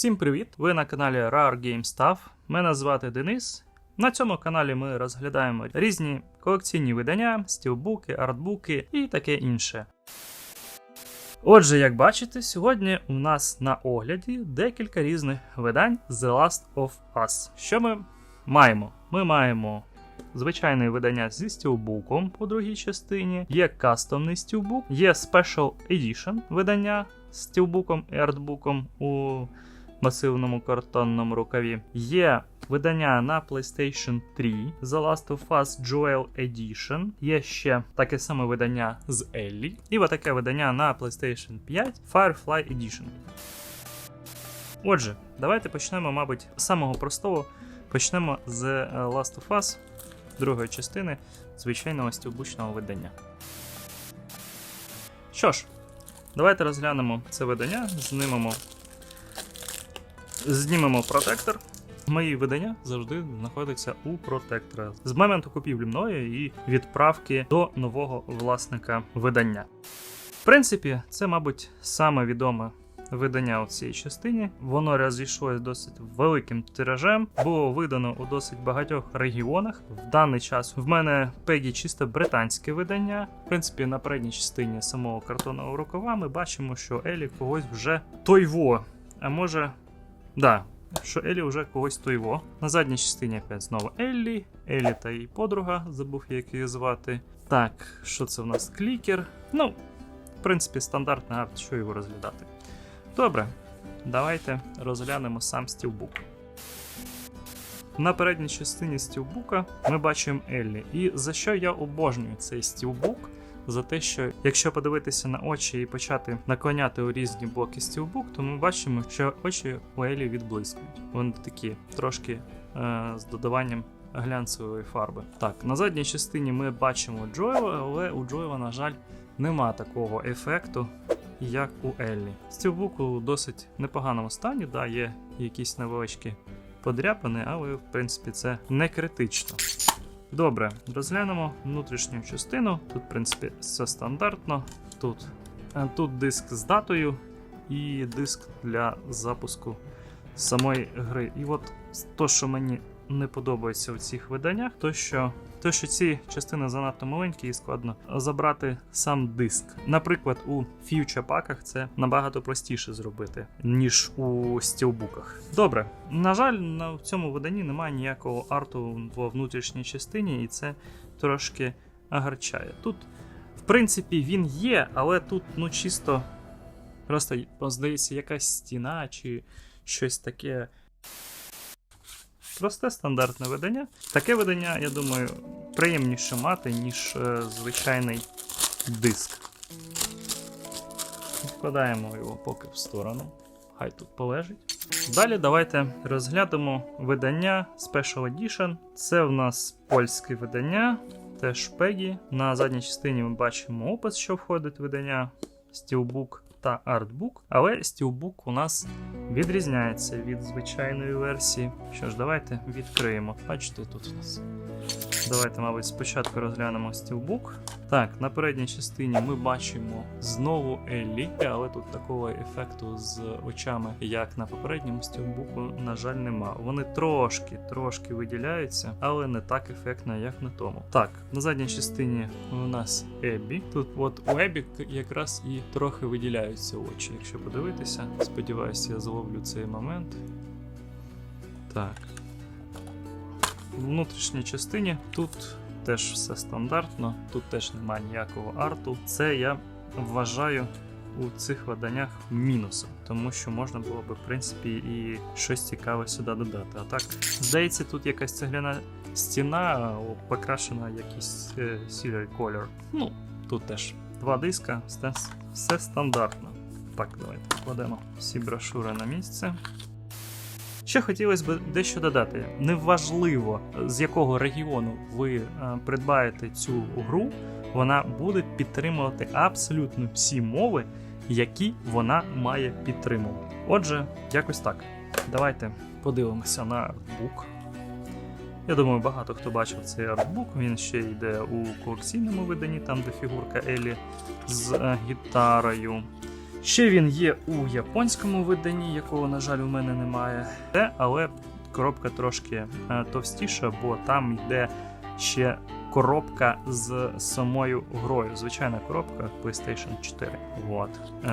Всім привіт! Ви на каналі Rare Game Stuff. Мене звати Денис. На цьому каналі ми розглядаємо різні колекційні видання, стілбуки, артбуки і таке інше. Отже, як бачите, сьогодні у нас на огляді декілька різних видань The Last of Us. Що ми маємо? Ми маємо звичайне видання зі стілбуком по другій частині, є кастомний стілбук, є Special Edition видання з стілбуком і артбуком у масивному картонному рукаві. Є видання на PlayStation 3 The Last of Us Joel Edition. Є ще таке саме видання з Еллі. І отаке видання на PlayStation 5 Firefly Edition. Отже, давайте почнемо, мабуть, з самого простого. Почнемо з е, Last of Us другої частини звичайного стілбучного видання. Що ж, давайте розглянемо це видання, знімемо знімемо протектор. Мої видання завжди знаходяться у протектора з моменту купівлі мною і відправки до нового власника видання. В принципі, це, мабуть, саме відоме видання у цій частині. Воно розійшлося досить великим тиражем, було видано у досить багатьох регіонах. В даний час в мене Пегі чисто британське видання. В принципі, на передній частині самого картонного рукава ми бачимо, що Елі когось вже тойво. А може, Да, що Елі вже когось тойво. На задній частині опять знову Еллі, Елі та її подруга, забув як її звати. Так, що це в нас клікер? Ну, в принципі, стандартний арт, що його розглядати. Добре, давайте розглянемо сам стілбук. На передній частині стілбука ми бачимо Еллі. І за що я обожнюю цей стілбук? За те, що якщо подивитися на очі і почати наклоняти у різні боки стілбук, то ми бачимо, що очі у Елі відблискують. Вони такі трошки е, з додаванням глянцевої фарби. Так, на задній частині ми бачимо Джоела, але у Джоела, на жаль, нема такого ефекту. Як у Еллі. Стілбук у досить непоганому стані, да, є якісь невеличкі подряпини, але в принципі це не критично. Добре, розглянемо внутрішню частину. Тут, в принципі, все стандартно. Тут, е, тут диск з датою і диск для запуску самої гри. І от то, що мені не подобається в цих виданнях, то що то, що ці частини занадто маленькі і складно забрати сам диск. Наприклад, у фьюча паках це набагато простіше зробити, ніж у стілбуках. Добре, на жаль, на цьому виданні немає ніякого арту в внутрішній частині, і це трошки агарчає. Тут, в принципі, він є, але тут ну чисто просто здається, якась стіна чи щось таке. Просте стандартне видання. Таке видання, я думаю, приємніше мати, ніж е, звичайний диск. Вкладаємо його поки в сторону. Хай тут полежить. Далі давайте розглянемо видання Special Edition. Це в нас польське видання, теж Пегі. На задній частині ми бачимо опис, що входить в видання, стілбук та артбук. Але Steelbook у нас відрізняється від звичайної версії. Що ж, давайте відкриємо. Бачите, тут у нас. Давайте, мабуть, спочатку розглянемо Steelbook. Так, на передній частині ми бачимо знову Еллі, але тут такого ефекту з очами, як на попередньому Steelbook, на жаль, нема. Вони трошки, трошки виділяються, але не так ефектно, як на тому. Так, на задній частині у нас Еббі. Тут от у Еббі якраз і трохи виділяються очі, якщо подивитися. Сподіваюся, я зловлю цей момент. Так. Внутрішній частині тут теж все стандартно, тут теж немає ніякого арту. Це я вважаю у цих виданнях мінусом, тому що можна було би, в принципі, і щось цікаве сюди додати. А так, здається, тут якась цегляна стіна покрашена якийсь е, сірий кольор. Ну, тут теж два диска, все, стандартно. Так, давайте вкладемо всі брошури на місце. Ще хотілося б дещо додати. Неважливо, з якого регіону ви е, придбаєте цю гру, вона буде підтримувати абсолютно всі мови, які вона має підтримувати. Отже, якось так. Давайте подивимося на артбук. Я думаю, багато хто бачив цей артбук. Він ще йде у колекційному виданні, там де фігурка Елі з е, гітарою. Ще він є у японському виданні, якого, на жаль, у мене немає. Але коробка трошки е, товстіша, бо там йде ще коробка з самою грою. Звичайна коробка PlayStation 4. Вот. Е,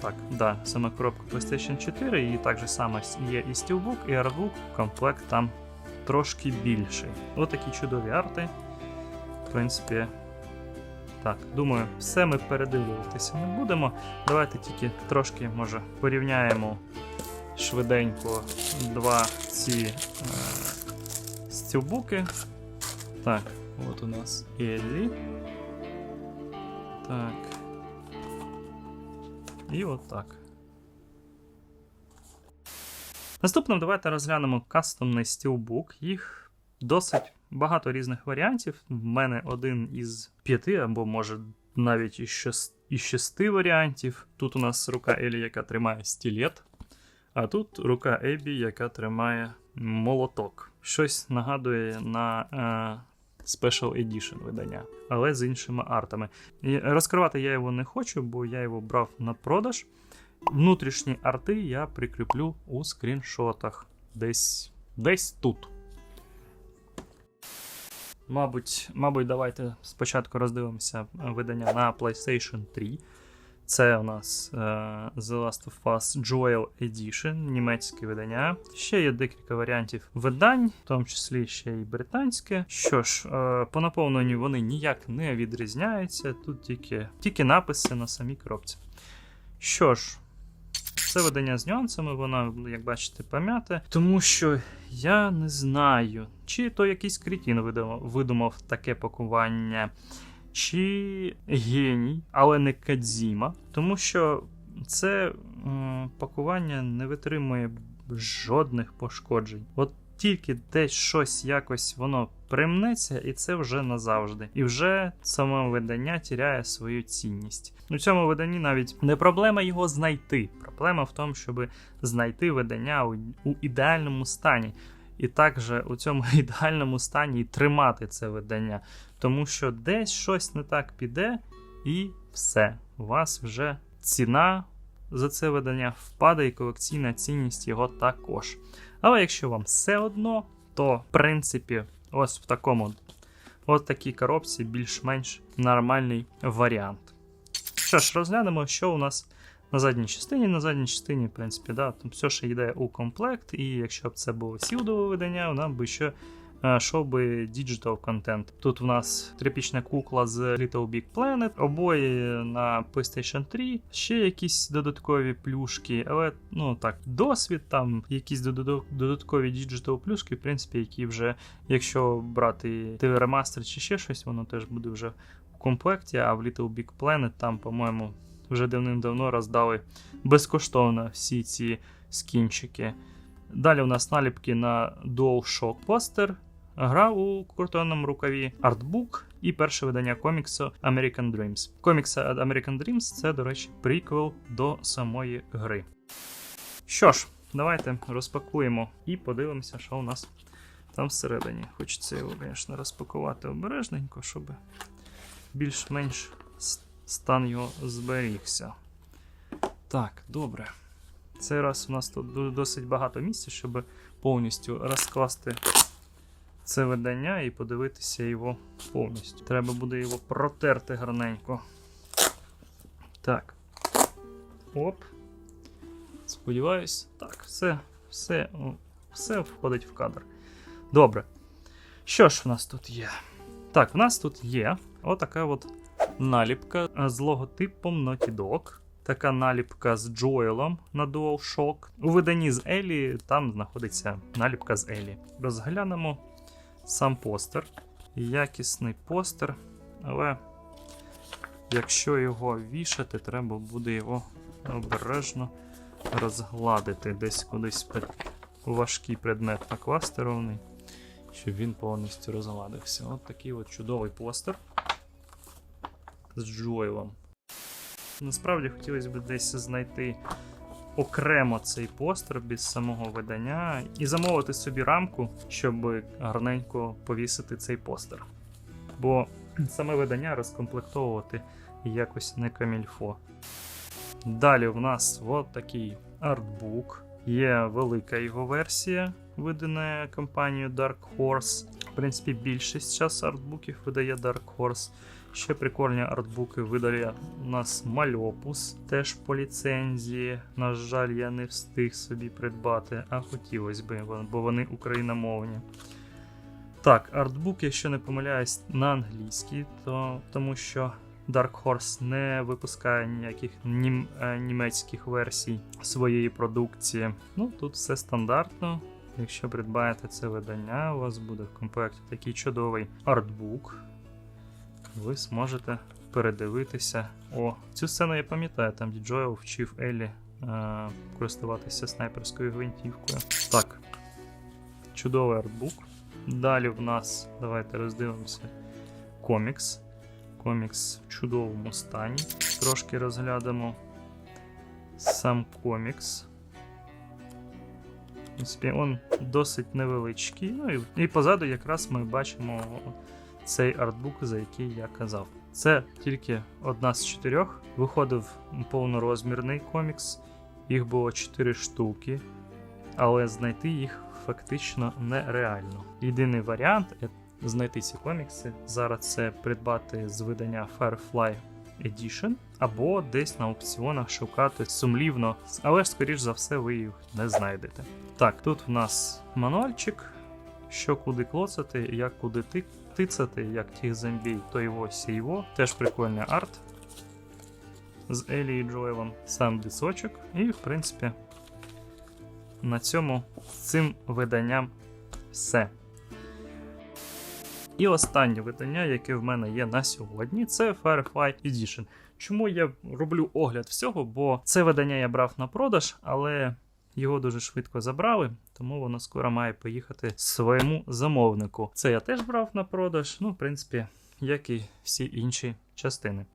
так, да, саме коробка PlayStation 4, і так же само є і Steelbook, і Artbook. Комплект там трошки більший. Отакі чудові арти. В принципі, так, думаю, все ми передивлюватися не будемо. Давайте тільки трошки, може, порівняємо швиденько два ці е, стілбуки. Так, от у нас Еллі. Так. І от так. Наступним давайте розглянемо кастомний стілбук. Їх досить багато різних варіантів. В мене один із п'яти, або може навіть із шести, із шести варіантів. Тут у нас рука Елі, яка тримає стілет, а тут рука Ебі, яка тримає молоток. Щось нагадує на е, Special Edition видання, але з іншими артами. І розкривати я його не хочу, бо я його брав на продаж. Внутрішні арти я прикріплю у скріншотах. Десь, десь тут. Мабуть, мабуть, давайте спочатку роздивимося видання на PlayStation 3. Це у нас е, The Last of Us Joel Edition, німецьке видання. Ще є декілька варіантів видань, в тому числі ще й британське. Що ж, е, по наповненню вони ніяк не відрізняються, тут тільки, тільки написи на самій коробці. Що ж, це видання з нюансами, воно, як бачите, пам'яте. Тому що я не знаю, чи то якийсь видумав, видумав таке пакування, чи геній, але не Кадзіма. Тому що це м, пакування не витримує жодних пошкоджень. От тільки десь щось якось воно примнеться, і це вже назавжди. І вже саме видання тіряє свою цінність. У цьому виданні навіть не проблема його знайти. Проблема в тому, щоб знайти видання у, у ідеальному стані. І також у цьому ідеальному стані і тримати це видання. Тому що десь щось не так піде, і все. У вас вже ціна за це видання впаде, і колекційна цінність його також. Але якщо вам все одно, то в принципі, ось в такому ось такій коробці більш-менш нормальний варіант. Що ж, розглянемо, що у нас на задній частині. На задній частині, в принципі, да, там все ще йде у комплект, і якщо б це було сілдове видання, нам би ще йшов би Digital контент. Тут у нас тряпічна кукла з Little Big Planet, обоє на PlayStation 3, ще якісь додаткові плюшки, але ну так, досвід, там якісь додаткові Digital плюшки, в принципі, які вже, якщо брати TV ремастер чи ще щось, воно теж буде вже в комплекті. А в Little Big Planet там, по-моєму, вже давним-давно роздали безкоштовно всі ці скінчики. Далі у нас наліпки на DualShock Poster, гра у картонному рукаві, артбук і перше видання коміксу American Dreams. Комікс American Dreams це, до речі, приквел до самої гри. Що ж, давайте розпакуємо і подивимося, що у нас там всередині. Хочеться його, звісно, розпакувати обережненько, щоб більш-менш стан його зберігся. Так, добре. Цей раз у нас тут досить багато місця, щоб повністю розкласти це видання і подивитися його повністю. Треба буде його протерти гарненько. Так. Оп. Сподіваюсь, так, все, все, все входить в кадр. Добре. Що ж в нас тут є? Так, в нас тут є отака от наліпка з логотипом Naughty Dog. Така наліпка з Джоелом на DualShock. У виданні з Елі там знаходиться наліпка з Елі. Розглянемо сам постер. Якісний постер, але якщо його вішати, треба буде його обережно розгладити. Десь кудись важкий предмет накластерований, щоб він повністю розгладився. От такий от чудовий постер з Джойлом. Насправді хотілося б десь знайти окремо цей постер без самого видання і замовити собі рамку, щоб гарненько повісити цей постер. Бо саме видання розкомплектовувати якось не камільфо. Далі в нас от такий артбук. Є велика його версія, видана компанією Dark Horse. В принципі, більшість час артбуків видає Dark Horse. Ще прикольні артбуки видає у нас Мальопус, теж по ліцензії. На жаль, я не встиг собі придбати, а хотілося би, бо вони україномовні. Так, артбук, якщо не помиляюсь, на англійській, то тому що Dark Horse не випускає ніяких е, німецьких версій своєї продукції. Ну, тут все стандартно. Якщо придбаєте це видання, у вас буде в комплекті такий чудовий артбук. Ви зможете передивитися. О, цю сцену я пам'ятаю, там де вчив Еллі е, користуватися снайперською гвинтівкою. Так, чудовий артбук. Далі в нас, давайте роздивимося, комікс. Комікс в чудовому стані. Трошки розглянемо сам комікс. В принципі, він досить невеличкий. Ну і, і позаду якраз ми бачимо цей артбук, за який я казав. Це тільки одна з чотирьох. Виходив повнорозмірний комікс. Їх було 4 штуки, але знайти їх фактично нереально. Єдиний варіант знайти ці комікси. Зараз це придбати з видання Firefly Edition, або десь на аукціонах шукати сумлівно, але ж, скоріш за все, ви їх не знайдете. Так, тут в нас мануальчик, що куди клоцати, як куди ти- тицати, як тих зомбій, то його сійво. Теж прикольний арт з Елі і Джоелом, сам дисочок, і, в принципі, на цьому з цим виданням все. І останнє видання, яке в мене є на сьогодні, це Firefly Edition. Чому я роблю огляд всього? Бо це видання я брав на продаж, але його дуже швидко забрали, тому воно скоро має поїхати своєму замовнику. Це я теж брав на продаж, ну, в принципі, як і всі інші частини.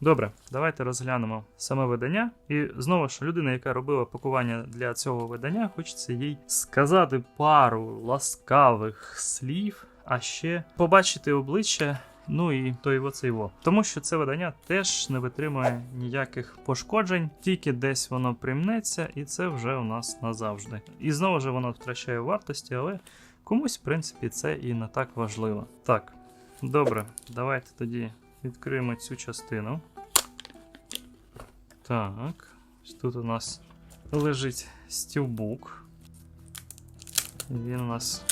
Добре, давайте розглянемо саме видання. І знову ж людина, яка робила пакування для цього видання, хочеться їй сказати пару ласкавих слів, а ще побачити обличчя. Ну і то його це його. Тому що це видання теж не витримує ніяких пошкоджень, тільки десь воно примнеться, і це вже у нас назавжди. І знову ж воно втрачає вартості, але комусь, в принципі, це і не так важливо. Так, добре, давайте тоді відкриємо цю частину. Так, тут у нас лежить стілбук. Він у нас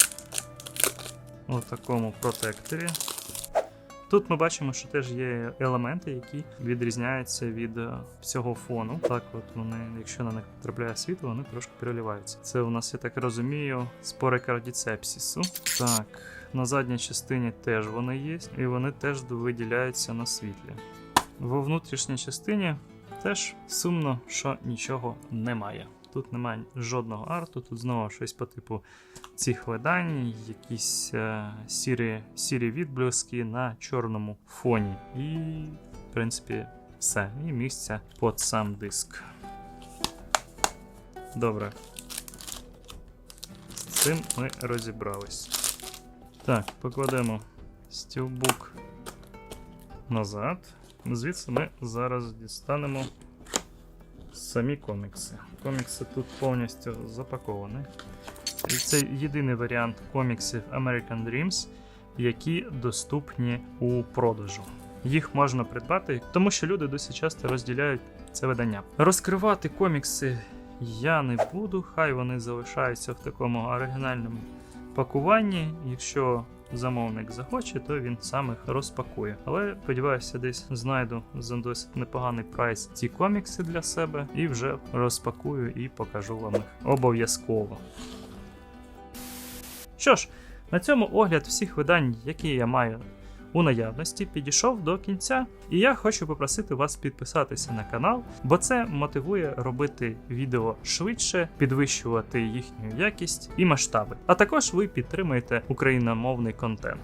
у такому протекторі. Тут ми бачимо, що теж є елементи, які відрізняються від е, всього фону. Так, от вони, якщо на них потрапляє світло, вони трошки переливаються. Це у нас, я так розумію, спори кардіцепсісу. Так, на задній частині теж вони є, і вони теж виділяються на світлі. Во внутрішній частині теж сумно, що нічого немає. Тут немає жодного арту, тут знову щось по типу цих видань, якісь е, сірі, сірі відблиски на чорному фоні. І, в принципі, все. І місця під сам диск. Добре. З цим ми розібрались. Так, покладемо стілбук назад. Звідси ми зараз дістанемо самі комікси. Комікси тут повністю запаковані. І це єдиний варіант коміксів American Dreams, які доступні у продажу. Їх можна придбати, тому що люди досить часто розділяють це видання. Розкривати комікси я не буду, хай вони залишаються в такому оригінальному пакуванні. Якщо замовник захоче, то він сам їх розпакує. Але сподіваюся, десь знайду за досить непоганий прайс ці комікси для себе і вже розпакую і покажу вам їх обов'язково. Що ж, на цьому огляд всіх видань, які я маю у наявності, підійшов до кінця. І я хочу попросити вас підписатися на канал, бо це мотивує робити відео швидше, підвищувати їхню якість і масштаби. А також ви підтримуєте україномовний контент.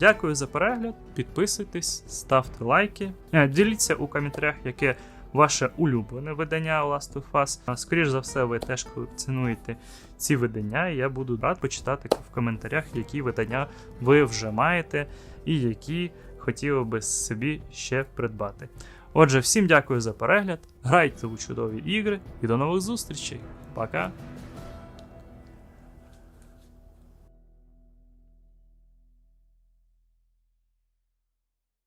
Дякую за перегляд, підписуйтесь, ставте лайки, Е, діліться у коментарях, яке ваше улюблене видання Last of Us. Скоріше Скоріш за все, ви теж колекціонуєте ці видання, я буду рад почитати в коментарях, які видання ви вже маєте і які хотіли би собі ще придбати. Отже, всім дякую за перегляд, грайте у чудові ігри і до нових зустрічей. Пока!